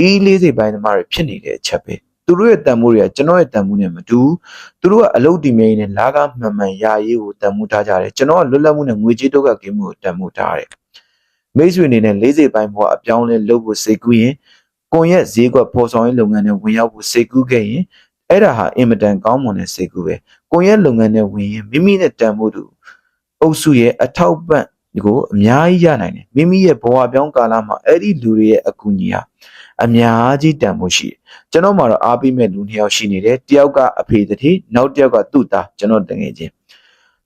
S1: E40 ပိုင်းသမားတွေဖြစ်နေတဲ့အချက်ပဲသူတို့ရဲ့တန်ဖိုးတွေကကျွန်တော်ရဲ့တန်ဖိုးနဲ့မတူဘူးသူတို့ကအလုပ်တည်မြဲနေလာကမှန်မှန်ရာရေးကိုတန်ဖိုးထားကြတယ်ကျွန်တော်ကလွတ်လပ်မှုနဲ့ငွေကြေးတုတ်ကကိမှုကိုတန်ဖိုးထားတယ် မိတ်ဆွေအနေနဲ့40ပိုင်းဘဝအပြောင်းလဲလုပ်ဖို့စိတ်ကူးရင်ကွန်ရက်ဈေးကွက်ဖော်ဆောင်ရေးလုပ်ငန်းနဲ့ဝင်ရောက်ဖို့စိတ်ကူးခဲ့ရင်အဲ့ဒါဟာအင်မတန်ကောင်းမွန်တဲ့စိတ်ကူးပဲကွန်ရက်လုပ်ငန်းနဲ့ဝင်ရင်မိမိနဲ့တန်ဖိုးတူအုပ်စုရဲ့အထောက်ပံ့ကိုအများကြီးရနိုင်တယ်မိမိရဲ့ဘဝပြောင်းကာလမှာအဲ့ဒီလူတွေရဲ့အကူအညီဟာအများကြီးတန်ဖိုးရှိတယ်ကျွန်တော်မှတော့အားပေးမဲ့လူနှစ်ယောက်ရှိနေတယ်တယောက်ကအဖေတတိနောက်တစ်ယောက်ကသူ့သားကျွန်တော်တငယ်ချင်း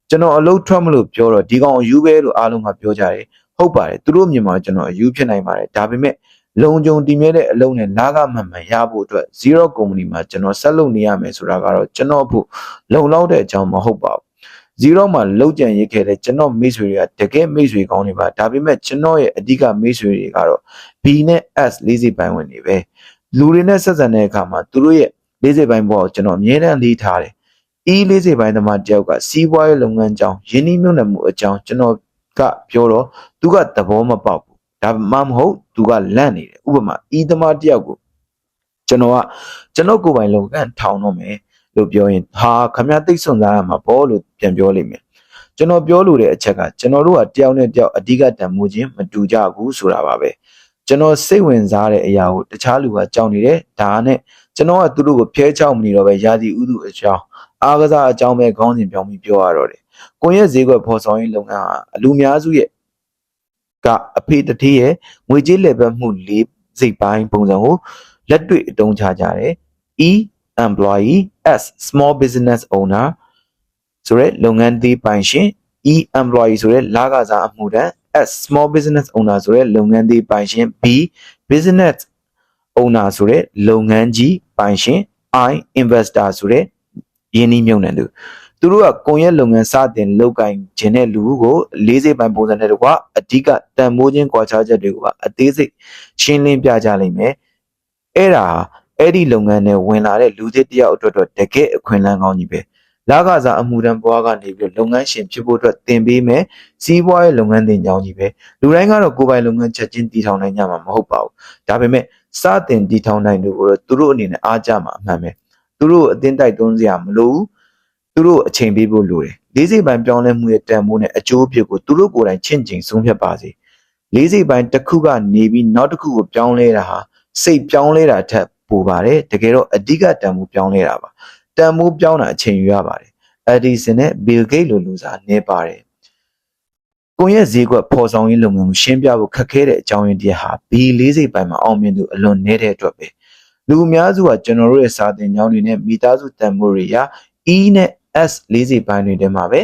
S1: ကျွန်တော်အလုပ်ထွက်မလို့ပြောတော့ဒီကောင်အယူပဲလို့အားလုံးကပြောကြတယ် ဟုတ်ပါတယ်သူတို့မြန်မာကျွန်တော်အယူဖြစ်နိုင်ပါတယ်ဒါပေမဲ့လုံခြုံတည်မြဲတဲ့အလုံးနဲ့နားကမှန်မှန်ရဖို့အတွက် zero company မှာကျွန်တော်ဆက်လုပ်နေရမယ်ဆိုတာကတော့ကျွန်တော်ဖို့လုံလောက်တဲ့အကြောင်းမဟုတ်ပါဘူး0မှာလောက်ကြံရစ်ခဲ့တဲ့ကျွန်တော်မိတ်ဆွေတွေကတကယ်မိတ်ဆွေကောင်းတွေပါဒါပေမဲ့ကျွန်တော်ရဲ့အဓိကမိတ်ဆွေတွေကတော့ B နဲ့ S လေးစိပိုင်းဝင်နေပဲလူတွေနဲ့ဆက်ဆံတဲ့အခါမှာသူတို့ရဲ့လေးစိပိုင်းဘောကိုကျွန်တော်အမြဲတမ်းလေးထားတယ် E လေးစိပိုင်းသမားတယောက်ကစီးပွားရေးလုပ်ငန်းကြောင်းယင်းနှိမ့်မြုပ်နှံမှုအကြောင်းကျွန်တော် ကပြောတော့သူကသဘောမပေါက်ဘူးဒါမှမဟုတ်သူကလန့်နေတယ်ဥပမာ E သမားတယောက်ကိုကျွန်တော်ကကျွန်တော်ကိုယ်ပိုင်လုပ်ငန်းထောင်တော့မယ်လို့ပြောရင်ဟာခမရသိစွန်စားရမှာပေါ့လို့ပြန်ပြောလိမ့်မယ်ကျွန်တော်ပြောလို့တဲ့အချက်ကကျွန်တော်တို့ကတယောက်နဲ့တယောက်အဓိကတန်မိုးခြင်းမတူကြဘူးဆိုတာပါပဲကျွန်တော်စိတ်ဝင်စားတဲ့အရာကိုတခြားလူကကြောက်နေတယ်ဒါနဲ့ကျွန်တော်ကသူတို့ကိုဖျဲချောက်မနေတော့ပဲယာစီဥသူအကြောင်းအားကစားအကြောင်းပဲခေါင်းစဉ်ပြောင်းပြီးပြောရတော့တယ် ကိုရဲ့ဈေးကွက်ဖော်ဆောင်ရေးလုပ်ငန်းဟာအလူများစုရဲ့ကအဖေတတိရဲ့ငွေကြေးလည်ပတ်မှုလေးစိတ်ပိုင်းပုံစံကိုလက်တွေ့အသုံးချကြတယ် E employee S small business owner ဆိုရဲလုပ်ငန်းသေးပိုင်ရှင် E employee ဆိုရဲလကစားအမှုတန်း S small business owner ဆိုရဲလုပ်ငန်းသေးပိုင်ရှင် B business owner ဆိုရဲလုပ်ငန်းကြီးပိုင်ရှင် I investor ဆိုရဲယင်းနှိမ့်မြုံနှံသူ သူတို့ကကွန်ရက်လုပ်ငန်းစတင်လုပ်ကိုင်ခြင်းတဲ့လူကိုလေးစိတ်ပိုင်းပုံစံနဲ့တကွာအဓိကတန်မိုးခြင်းကွာခြားချက်တွေကိုကအသေးစိတ်ရှင်းလင်းပြကြလိမ့်မယ်အဲ့ဒါအဲ့ဒီလုပ်ငန်းနဲ့ဝင်လာတဲ့လူသစ်တယောက်အတွက်တော့တကယ်အခွင့်အလမ်းကောင်းကြီးပဲလာကစားအမှုတန်းဘွားကနေပြီးလုပ်ငန်းရှင်ဖြစ်ဖို့အတွက်တင်ပေးမယ်စီးပွားရေးလုပ်ငန်းတင်ကြောင်းကြီးပဲလူတိုင်းကတော့ကိုယ်ပိုင်လုပ်ငန်းချက်ချင်းတည်ထောင်နိုင်ကြမှာမဟုတ်ပါဘူးဒါပေမဲ့စတင်တည်ထောင်နိုင်သူကိုတော့သူတို့အနေနဲ့အားကြမှာအမှန်ပဲသူတို့အတင်းတိုက်တွန်းစရာမလိုဘူး သူတို့အချိန်ပေးဖို့လိုတယ်လေးစိတ်ပိုင်းပြောင်းလဲမှုရဲ့တန်ဖိုးနဲ့အကျိုးအဖြစ်ကိုသူတို့ကိုယ်တိုင်ချင့်ချိန်ဆုံးဖြတ်ပါစေလေးစိတ်ပိုင်းတစ်ခုကနေပြီးနောက်တစ်ခုကိုပြောင်းလဲတာဟာစိတ်ပြောင်းလဲတာထက်ပိုပါတယ်တကယ်တော့အဓိကတန်ဖိုးပြောင်းလဲတာပါတန်ဖိုးပြောင်းတာအချိန်ယူရပါတယ်အက်ဒီဆန်နဲ့ဘီလ်ဂိတ်လိုလူစားနေပါတယ်ကွန်ရက်ဈေးကွက်ဖော်ဆောင်ရေးလုပ်ငန်းကိုရှင်းပြဖို့ခက်ခဲတဲ့အကြောင်းရင်းတရားဟာ B40 ပိုင်းမှာအောင်မြင်သူအလွန်နေတဲ့အတွက်ပဲလူအများစုကကျွန်တော်တို့ရဲ့စာသင်ကျောင်းတွေနဲ့မိသားစုတန်ဖိုးတွေရာ E နဲ့ S40 ပိုင်းတွေထဲမှာပဲ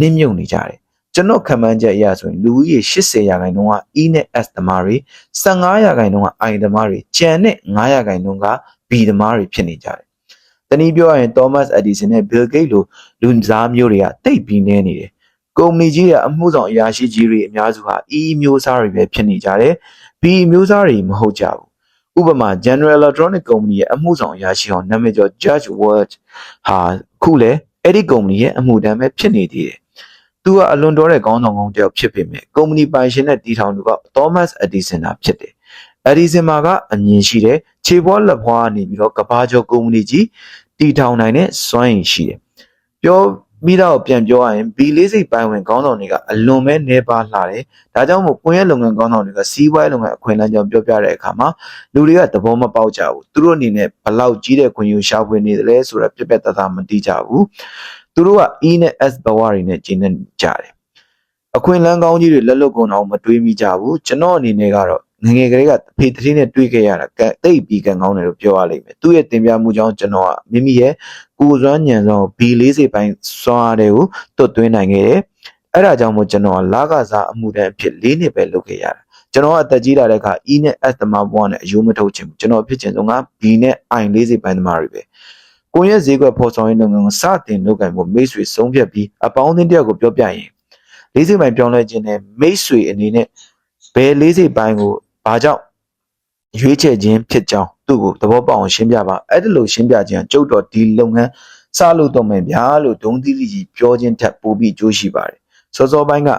S1: နစ်မြုပ်နေကြတယ်ကျွန်တော်ခံမှန်းချက်အရဆိုရင်လူဦးရေ80ရာခိုင်နှုန်းက E နဲ့ S သမားတွေ15ရာခိုင်နှုန်းက I သမားတွေကျန်တဲ့9ရာခိုင်နှုန်းက B သမားတွေဖြစ်နေကြတယ်။တနည်းပြောရရင် Thomas Edison နဲ့ Bill Gates လိုလူစားမျိုးတွေကတိတ်ပြီးနေနေတယ်။ကုမ္ပဏီကြီးကအမှုဆောင်အရာရှိကြီးတွေအများစုဟာ E မျိုးစားတွေပဲဖြစ်နေကြတယ်။ B မျိုးစားတွေမဟုတ်ကြဘူး။ဥပမာ General Electronic Company ရဲ့အမှုဆောင်အရာရှိအောင်နာမည်ကျော် Judge Ward ဟာခုလေ အဲ့ဒီကုမ္ပဏီရဲ့အမှုတမ်းပဲဖြစ်နေသေးတယ်။သူကအလွန်တော်တဲ့ကောင်းဆောင်ကောင်းတစ်ယောက်ဖြစ်ပေမဲ့ကုမ္ပဏီပိုင်ရှင်နဲ့တည်ထောင်သူက Thomas Edison သာဖြစ်တယ်။ Edison မှာကအမြင်ရှိတယ်ခြေပွားလက်ပွားနေပြီးတော့ကဘာကျော်ကုမ္ပဏီကြီးတည်ထောင်နိုင်တဲ့စွမ်းရည်ရှိတယ်။ပြော မိတော့ပြန်ပြောရရင် B40 ပိုင်းဝင်ကောင်းဆောင်တွေကအလွန်ပဲနေပါလှတယ်။ဒါကြောင့်မို့ကွန်ရက်လုပ်ငန်းကောင်းဆောင်တွေကစီးပွားရေးလုပ်ငန်းအခွင့်အလမ်းကြောင့်ပြောပြတဲ့အခါမှာလူတွေကသဘောမပေါက်ကြဘူး။သူတို့အနေနဲ့ဘလောက်ကြီးတဲ့ခွင့်ယူရှာဖွေနေတယ်လဲဆိုတာပြက်ပြက်သားသားမသိကြဘူး။သူတို့က E နဲ့ S ဘဝတွေနဲ့ကျင်းနေကြတယ်။အခွင့်အလမ်းကောင်းကြီးတွေလက်လွတ်ကုန်အောင်မတွေးမိကြဘူး။ကျွန်တော်အနေနဲ့ကတော့ ငငယ်ကလေးကဖေတတိနဲ့တွေ့ခဲ့ရတာကတိတ်ပြီးကံကောင်းတယ်လို့ပြောရလိမ့်မယ်။သူ့ရဲ့တင်ပြမှုကြောင့်ကျွန်တော်ကမိမိရဲ့ကိုယ်စွမ်းညံစွမ်း B40 ပိုင်းစွမ်းအားတွေကိုတွတ်သွင်းနိုင်ခဲ့တယ်။အဲ့ဒါကြောင့်မို့ကျွန်တော်ကလာကစားအမှုတန်းအဖြစ်၄နှစ်ပဲလုပ်ခဲ့ရတာ။ကျွန်တော်ကအသက်ကြီးလာတဲ့အခါ E နဲ့ S သမားဘဝနဲ့အယိုးမထုတ်ချင်ဘူး။ကျွန်တော်ဖြစ်ချင်ဆုံးက B နဲ့ I40 ပိုင်းသမားတွေပဲ။ကိုယ့်ရဲ့ဈေးကွက်ဖော်ဆောင်ရေးလုပ်ငန်းကိုစတင်လုပ်ကိုင်ဖို့မိတ်ဆွေဆုံးဖြတ်ပြီးအပေါင်းအသင်းတယောက်ကိုပြောပြရင်၄စိပိုင်းပြောင်းလဲခြင်းနဲ့မိတ်ဆွေအနေနဲ့ဘယ်၄စိပိုင်းကို ဘာကြောင့်ရွေးချယ်ခြင်းဖြစ်ကြောင်းသူ့ကိုသဘောပေါက်အောင်ရှင်းပြပါအဲ့ဒါလို့ရှင်းပြခြင်းကျုပ်တော်ဒီလုပ်ငန်းစလို့တော့မယ်ဗျာလို့ဒုံသီးသီးကြီးပြောခြင်းထက်ပိုပြီးကြိုးရှိပါတယ်စောစောပိုင်းက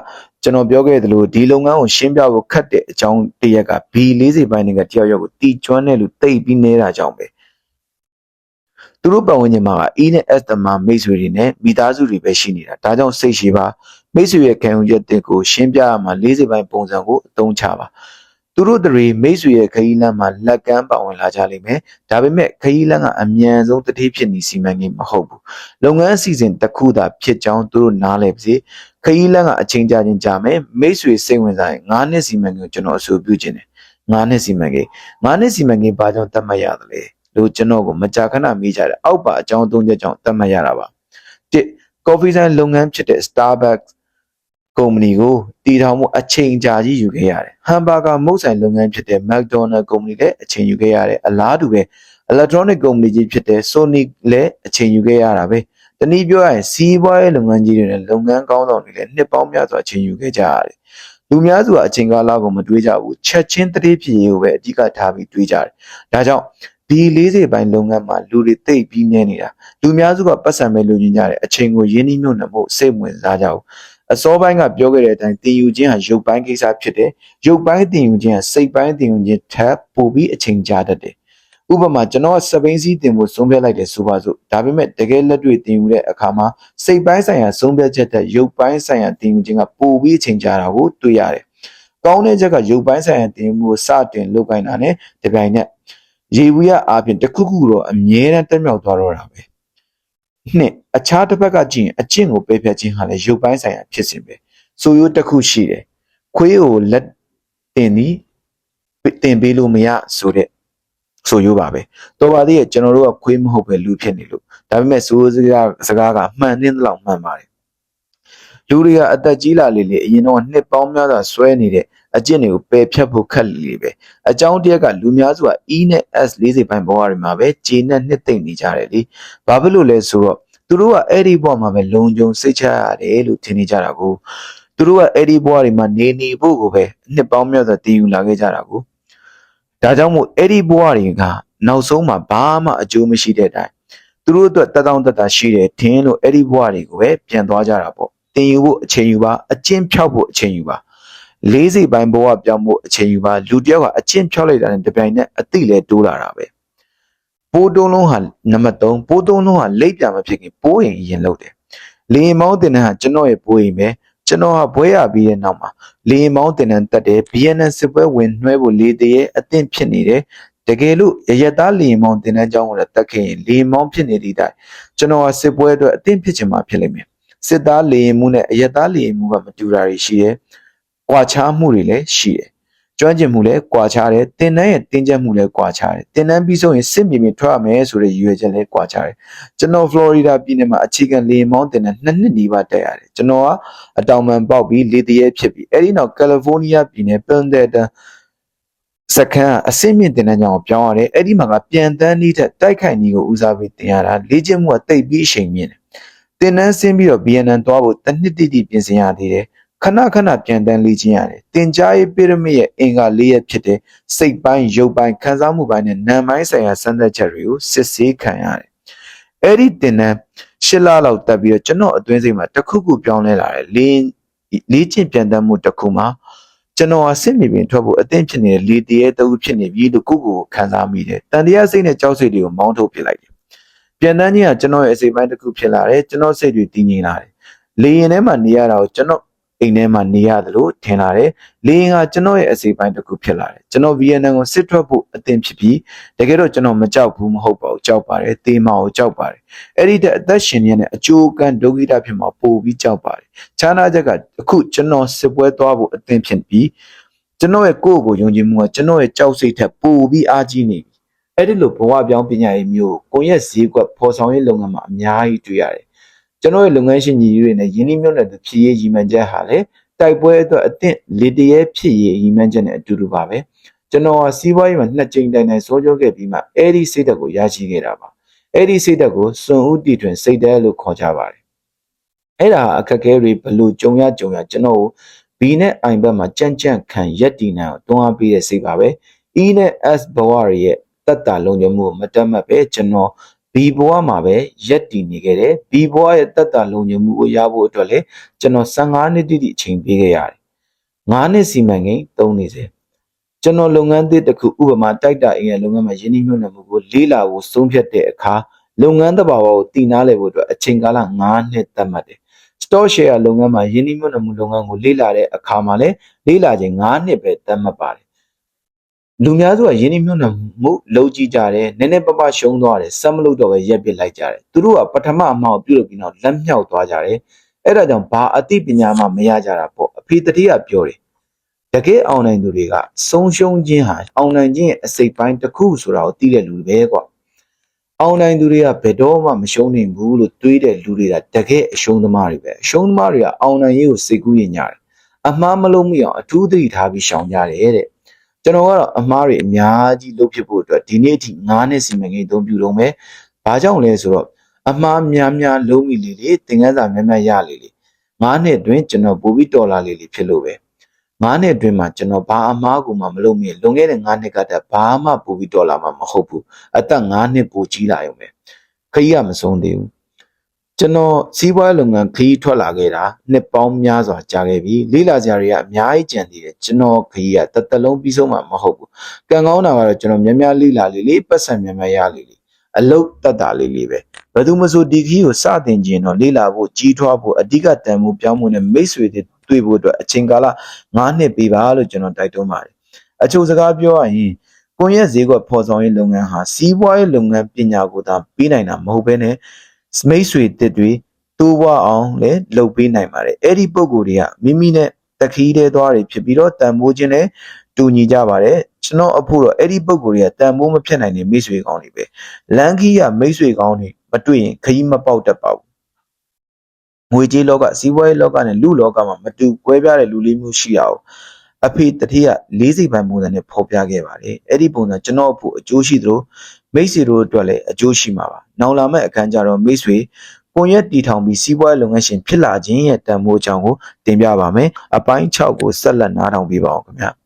S1: ကျွန်တော်ပြောခဲ့သလိုဒီလုပ်ငန်းကိုရှင်းပြဖို့ခက်တဲ့အကြောင်းတရက်က B40 ပိုင်းတွေကတယောက်ယောက်ကိုတီကျွမ်းတဲ့လူတိတ်ပြီးနေတာကြောင့်ပဲသူတို့ပတ်ဝန်းကျင်မှာက E နဲ့ S တမမိတ်ဆွေတွေနဲ့မိသားစုတွေပဲရှိနေတာဒါကြောင့်စိတ်ရှိပါမိတ်ဆွေရဲ့ခံယူချက်တွေကိုရှင်းပြရမှာ40ပိုင်းပုံစံကိုအသုံးချပါ သူတို့တွေမိတ်ဆွေရဲ့ခရီးလမ်းမှာလက်ကမ်းပါဝင်လာကြလိမ့်မယ်ဒါပေမဲ့ခရီးလမ်းကအမြန်ဆုံးတတိဖြစ်နေစီမံကိန်းမဟုတ်ဘူးလုပ်ငန်းအစီအစဉ်တစ်ခုသာဖြစ်ကြောင်းသူတို့နားလည်ပါစေခရီးလမ်းကအချိန်ကြာချင်းကြာမယ်မိတ်ဆွေစိတ်ဝင်စားရင်9နှစ်စီမံကိန်းကိုကျွန်တော်အဆိုပြုခြင်းတယ်9နှစ်စီမံကိန်း9နှစ်စီမံကိန်းဘာကြောင့်သတ်မှတ်ရသလဲလို့ကျွန်တော်ကိုမကြာခဏမေးကြတယ်အောက်ပါအကြောင်းသုံးချက်ကြောင့်သတ်မှတ်ရတာပါတစ်ကော်ဖီဆိုင်လုပ်ငန်းဖြစ်တဲ့ Starbucks ကုမ္ပဏီကိုတည်ထောင်မှုအချိန်ကြာကြီးယူခဲ့ရတယ်။ဟမ်ဘာဂါမုတ်ဆိုင်လုပ်ငန်းဖြစ်တဲ့ McDonald ကုမ္ပဏီလည်းအချိန်ယူခဲ့ရတယ်။အလားတူပဲ electronic ကုမ္ပဏီကြီးဖြစ်တဲ့ Sony လည်းအချိန်ယူခဲ့ရတာပဲ။တနည်းပြောရရင်စီးပွားရေးလုပ်ငန်းကြီးတွေနဲ့လုပ်ငန်းကောင်းဆောင်တွေလည်းနှစ်ပေါင်းများစွာအချိန်ယူခဲ့ကြရတယ်။လူများစုကအချိန်ကာလကိုမတွေးကြဘူး။ချက်ချင်းတတိဖြစ်ရေးကိုပဲအဓိကထားပြီးတွေးကြတယ်။ဒါကြောင့်ဒီ40ပိုင်းလုပ်ငန်းမှာလူတွေသိပ်ပြီးနေနေတာလူများစုကပတ်စံမဲ့လူချင်းကြတယ်အချိန်ကိုရင်းနှီးမြှုပ်နှံဖို့စိတ်ဝင်စားကြဘူး အစောပိုင်းကပြောခဲ့တဲ့အတိုင်းတင်ယူခြင်းဟာရုပ်ပိုင်းကိစ္စဖြစ်တယ်ရုပ်ပိုင်းတင်ယူခြင်းဟာစိတ်ပိုင်းတင်ယူခြင်းထပ်ပိုပြီးအချိန်ကြာတတ်တယ်ဥပမာကျွန်တော်ကစပိန်စီးတင်ဖို့ဆုံးဖြတ်လိုက်တယ်ဆိုပါစို့ဒါပေမဲ့တကယ်လက်တွေ့တင်ယူတဲ့အခါမှာစိတ်ပိုင်းဆိုင်ရာဆုံးဖြတ်ချက်တဲ့ရုပ်ပိုင်းဆိုင်ရာတင်ယူခြင်းကပိုပြီးအချိန်ကြာတာကိုတွေ့ရတယ်ကောင်းတဲ့ချက်ကရုပ်ပိုင်းဆိုင်ရာတင်မှုကိုစတင်လုပ်ကိုင်တာနဲ့ဒီပိုင်းနဲ့ရေဘူးရအားဖြင့်တစ်ခုခုတော့အမြဲတမ်းတက်မြောက်သွားတော့တာပဲ နှစ်အခြားတစ်ဘက်ကကြည့်ရင်အကျင့်ကိုပယ်ဖျက်ခြင်းဟာလည်းရုပ်ပိုင်းဆိုင်ရာဖြစ်စဉ်ပဲဆိုရိုးတစ်ခုရှိတယ်ခွေးကိုလက်တင်သည်တင်ပေးလို့မရဆိုတဲ့ဆိုရိုးပါပဲတော်ပါသေးရဲ့ကျွန်တော်တို့ကခွေးမဟုတ်ပဲလူဖြစ်နေလို့ဒါပေမဲ့ဆိုးစကားစကားကမှန်တဲ့လောက်မှန်ပါတယ်လူတွေကအသက်ကြီးလာလေလေအရင်တော့နှစ်ပေါင်းများစွာဆွဲနေတဲ့ အကျင့်တွေကိုပယ်ဖြတ်ဖို့ခက်လေပဲအကြောင်းတရက်ကလူများစုက E နဲ့ S 40ပိုင်းဘဝတွေမှာပဲခြေနဲ့နှစ်သိမ့်နေကြတယ်လေဘာဖြစ်လို့လဲဆိုတော့သူတို့ကအဲ့ဒီဘဝမှာပဲလုံခြုံစိတ်ချရတယ်လို့ထင်နေကြတာကိုသူတို့ကအဲ့ဒီဘဝတွေမှာနေနေဖို့ကိုပဲနှစ်ပေါင်းများစွာတည်ယူလာခဲ့ကြတာကိုဒါကြောင့်မို့အဲ့ဒီဘဝတွေကနောက်ဆုံးမှာဘာမှအကျိုးမရှိတဲ့အတိုင်းသူတို့အတွက်တတောင်းတတရှိတယ်ထင်လို့အဲ့ဒီဘဝတွေကိုပဲပြန်သွားကြတာပေါ့တင်ယူဖို့အချိန်ယူပါအကျင့်ဖြောက်ဖို့အချိန်ယူပါ လေးစိတ်ပိုင်းဘဝပြောင်းဖို့အချိန်ယူပါလူတယောက်ကအကျင့်ဖြောက်လိုက်တာနဲ့တပြိုင်နက်အသိလဲတိုးလာတာပဲပိုးတုံးလုံးဟာနံပါတ်3ပိုးတုံးလုံးဟာလိပ်ပြမဖြစ်ခင်ပိုးရင်ရင်လုပ်တယ်လေရင်မောင်းတင်တဲ့ဟာကျွန်တော်ရဲ့ပိုးရင်ပဲကျွန်တော်ဟာဘွဲရပြီးတဲ့နောက်မှာလေရင်မောင်းတင်တဲ့တက်တယ် BNN စစ်ပွဲဝင်နှွဲဖို့လေတရေအသင့်ဖြစ်နေတယ်တကယ်လို့ရရသားလေရင်မောင်းတင်တဲ့အကြောင်းကိုလည်းတက်ခဲ့ရင်လေရင်မောင်းဖြစ်နေသည့်တိုင်ကျွန်တော်ဟာစစ်ပွဲအတွက်အသင့်ဖြစ်ချင်မှဖြစ်လိမ့်မယ်စစ်သားလေရင်မှုနဲ့အရသားလေရင်မှုကမတူတာတွေရှိတယ်။ ကွာခြားမှုတွေလည်းရှိတယ်ကျွမ်းကျင်မှုလည်းကွာခြားတယ်တင်တန်းရဲ့တင်ကြပ်မှုလည်းကွာခြားတယ်တင်တန်းပြီးဆုံးရင်စစ်မြေပြင်ထွက်ရမယ်ဆိုတဲ့ရည်ရွယ်ချက်လည်းကွာခြားတယ်ကျွန်တော်ဖလော်ရီဒါပြည်နယ်မှာအခြေခံလေယာဉ်မောင်းတင်တန်းနှစ်နှစ်နီးပါးတက်ရတယ်ကျွန်တော်ကအတောင်ပံပေါက်ပြီးလေတရဲဖြစ်ပြီးအဲ့ဒီနောက်ကယ်လီဖိုးနီးယားပြည်နယ်ပန်ဒက်တန်စကန်အဆင့်မြင့်တင်တန်းကြောင်ပြောင်းရတယ်အဲ့ဒီမှာကပြန်တန်းနည်းထက်တိုက်ခိုက်နည်းကိုဦးစားပေးတင်ရတာလေ့ကျင့်မှုကတိတ်ပြီးအချိန်မြင့်တယ်တင်တန်းဆင်းပြီးတော့ BNN သွားဖို့တစ်နှစ်တိတိပြင်ဆင်ရသေးတယ် ခဏခဏပြန်တန်းလေ့ကျင့်ရတယ်။တင် जा ရေးပိရမစ်ရဲ့အင်္ဂါ၄ရက်ဖြစ်တဲ့စိတ်ပိုင်းရုပ်ပိုင်းခံစားမှုပိုင်းနဲ့နာမ်ပိုင်းဆိုင်ရာစမ်းသပ်ချက်တွေကိုစစ်ဆေးခံရတယ်။အဲ့ဒီတင်တန်းရှစ်လလောက်တက်ပြီးတော့ကျွန်တော်အတွင်းစိတ်မှာတစ်ခုခုပြောင်းလဲလာတယ်။လေလေ့ကျင့်ပြန်တန်းမှုတစ်ခုမှာကျွန်တော်ဟာစစ်မြေပြင်ထွက်ဖို့အသင့်ဖြစ်နေတဲ့လေတရေတူဖြစ်နေပြီလို့ကိုယ့်ကိုယ်ခံစားမိတယ်။တန်တရားစိတ်နဲ့ကြောက်စိတ်တွေကိုမောင်းထုတ်ပစ်လိုက်တယ်။ပြန်တန်းကြီးကကျွန်တော်ရဲ့အစိတ်ပိုင်းတစ်ခုဖြစ်လာတယ်။ကျွန်တော်စိတ်တွေတည်ငြိမ်လာတယ်။လေရင်ထဲမှာနေရတာကိုကျွန်တော် အိမ်ထဲမှာနေရတယ်လို့ထင်လာတယ်။လေရင်ကကျွန်တော်ရဲ့အစိပ်ပိုင်းတစ်ခုဖြစ်လာတယ်။ကျွန်တော် VNN ကိုစစ်ထွက်ဖို့အသင့်ဖြစ်ပြီးတကယ်တော့ကျွန်တော်မကြောက်ဘူးမဟုတ်ပါဘူးကြောက်ပါတယ်။တေးမအောင်ကြောက်ပါတယ်။အဲ့ဒီတဲ့အသက်ရှင်ရတဲ့အကျိုးကံဒုက္ခိတဖြစ်မှာပို့ပြီးကြောက်ပါတယ်။ခြားနာချက်ကအခုကျွန်တော်စစ်ပွဲသွားဖို့အသင့်ဖြစ်ပြီးကျွန်တော်ရဲ့ကိုယ့်ကိုယ်ယုံကြည်မှုကကျွန်တော်ရဲ့ကြောက်စိတ်ထက်ပိုပြီးအားကြီးနေပြီ။အဲ့ဒီလိုဘဝပြောင်းပညာရေးမျိုးကိုကိုယ့်ရဲ့ဈေးကွက်ဖော်ဆောင်ရေးလုပ်ငန်းမှာအများကြီးတွေ့ရတယ်။ ကျွန်တော်ရဲ့လုပ်ငန်းရှင်ကြီးတွေနဲ့ယင်းနှိမ့်မြုပ်တဲ့ဖြစ်ရေးရည်မှန်းချက်ဟာလည်းတိုက်ပွဲအတွက်အသင့်လေတရဲဖြစ်ရေးရည်မှန်းချက်နဲ့အတူတူပါပဲကျွန်တော်ကစီးပွားရေးမှာနှစ်ကြိမ်တိုင်တိုင်စိုးကြောခဲ့ပြီးမှအဲ့ဒီစိတ်ဓာတ်ကိုရရှိခဲ့တာပါအဲ့ဒီစိတ်ဓာတ်ကိုစွန်ဦးတီထွင်စိတ်ဓာတ်လို့ခေါ်ကြပါတယ်အဲ့ဒါအခက်အခဲတွေဘလို့ကြုံရကြုံရကျွန်တော်ကို B နဲ့ I ဘက်မှာကြန့်ကြန့်ခံရက်တီနိုင်အောင်တွန်းအားပေးတဲ့စိတ်ပါပဲ E နဲ့ S ဘဝတွေရဲ့တက်တာလုံခြုံမှုကိုမတက်မှတ်ပဲကျွန်တော် B ဘဝမှာပဲရက်တည်နေခဲ့တယ် B ဘဝရဲ့တက်တာလုံခြုံမှုကိုရဖို့အတွက်လည်းကျွန်တော်15နှစ်တိတိအချိန်ပေးခဲ့ရတယ်9နှစ်စီမံကိန်း3နေစေကျွန်တော်လုပ်ငန်းသစ်တစ်ခုဥပမာတိုက်တာအင်ရဲ့လုပ်ငန်းမှာယင်းနှိမ့်ညွှန်မှုကိုလေးလာဖို့ဆုံးဖြတ်တဲ့အခါလုပ်ငန်းသဘာဝကိုတည်နာလဲဖို့အတွက်အချိန်ကာလ9နှစ်သတ်မှတ်တယ် store share လုပ်ငန်းမှာယင်းနှိမ့်ညွှန်မှုလုပ်ငန်းကိုလေးလာတဲ့အခါမှာလည်းလေးလာချိန်9နှစ်ပဲသတ်မှတ်ပါတယ် လူများစုကယင်းနှိမ့်ညွှန်မှုလုံးကြည့်ကြတယ်နည်းနည်းပပရှုံးသွားတယ်စက်မလို့တော့ပဲရက်ပစ်လိုက်ကြတယ်သူတို့ကပထမအမှားကိုပြုလုပ်ပြီးတော့လက်မြောက်သွားကြတယ်အဲ့ဒါကြောင့်ဘာအသိပညာမှမရကြတာပေါ့အဖေတတိယပြောတယ်တကယ်အောင်နိုင်သူတွေကဆုံးရှုံးခြင်းဟာအောင်နိုင်ခြင်းရဲ့အစိတ်ပိုင်းတစ်ခုဆိုတာကိုသိတဲ့လူတွေပဲကွာအောင်နိုင်သူတွေကဘယ်တော့မှမရှုံးနိုင်ဘူးလို့တွေးတဲ့လူတွေကတကယ်အရှုံးသမားတွေပဲအရှုံးသမားတွေကအောင်နိုင်ရေးကိုစိတ်ကူးရင်ညာတယ်အမှားမလုံးမိအောင်အထူးသတိထားပြီးရှောင်ကြတယ်တဲ့ ကျွန်တော်ကတော့အမှားတွေအများကြီးလုပ်ဖြစ်ဖို့အတွက်ဒီနေ့အထိ9နှစ်စီမံကိန်းအသုံးပြုတော့မယ်ဘာကြောင့်လဲဆိုတော့အမှားများများလုံးမိလေလေသင်ခန်းစာများများရလေလေ9နှစ်အတွင်းကျွန်တော်ပိုပြီးတော်လာလေလေဖြစ်လို့ပဲ9နှစ်အတွင်းမှာကျွန်တော်ဘာအမှားကိုမှမလုပ်မိလွန်ခဲ့တဲ့9နှစ်ကတည်းကဘာမှပိုပြီးတော်လာမှာမဟုတ်ဘူးအသက်9နှစ်ပိုကြီးလာရုံပဲခရီးကမဆုံးသေးဘူး ကျွန်တော်စီးပွားလုပ်ငန်းခရီးထွက်လာခဲ့တာနှစ်ပေါင်းများစွာကြာခဲ့ပြီလေးလာကြတွေကအများကြီးကြံသေးတယ်ကျွန်တော်ခရီးကတသက်လုံးပြီးဆုံးမှာမဟုတ်ဘူးကံကောင်းတာကတော့ကျွန်တော်များများလေးလာလေးလေးပတ်စံများများရလေးလေးအလုတ်တတ်တာလေးလေးပဲဘယ်သူမဆိုဒီခီးကိုစတင်ခြင်းတော့လေးလာဖို့ကြီးထွားဖို့အဓိကတန်မှုပြောင်းမှုနဲ့မိတ်ဆွေတွေတွေ့ဖို့အတွက်အချိန်ကာလ9နှစ်ပေးပါလို့ကျွန်တော်တိုက်တွန်းပါတယ်အချို့စကားပြောရရင်ကွန်ရက်ဈေးကွက်ဖော်ဆောင်ရေးလုပ်ငန်းဟာစီးပွားရေးလုပ်ငန်းပညာကိုသာပြီးနိုင်တာမဟုတ်ဘဲနဲ့ မိတ်ဆွေတစ်တွေတိုးပွားအောင်လည်းလုပ်ပေးနိုင်ပါတယ်အဲ့ဒီပုံကိုယ်တွေကမိမိနဲ့တခီးတဲ့သွားတွေဖြစ်ပြီးတော့တန်ဖိုးခြင်းနဲ့တူညီကြပါတယ်ကျွန်တော်အဖို့တော့အဲ့ဒီပုံကိုယ်တွေကတန်ဖိုးမဖြစ်နိုင်တဲ့မိတ်ဆွေကောင်းတွေပဲလန်ကီးကမိတ်ဆွေကောင်းတွေမတွေ့ရင်ခရီးမပေါက်တတ်ပါဘူးငွေကြေးလောကစီးပွားရေးလောကနဲ့လူလောကမှာမတူကွဲပြားတဲ့လူလေးမျိုးရှိရအောင် အဖေတတိယလေးစိတ်ပိုင်းပုံစံနဲ့ဖော်ပြခဲ့ပါတယ်အဲ့ဒီပုံစံကျွန်တော်အဖို့အကျိုးရှိသလိုမိတ်ဆွေတို့အတွက်လည်းအကျိုးရှိမှာပါ။နောင်လာမယ့်အခန်းကျတော့မိတ်ဆွေကွန်ရက်တီထောင်ပြီးစီးပွားရေးလုပ်ငန်းရှင်ဖြစ်လာခြင်းရဲ့တန်ဖိုးအကြောင်းကိုတင်ပြပါမယ်။အပိုင်း6ကိုဆက်လက်နားထောင်ပေးပါအောင်ခင်ဗျာ။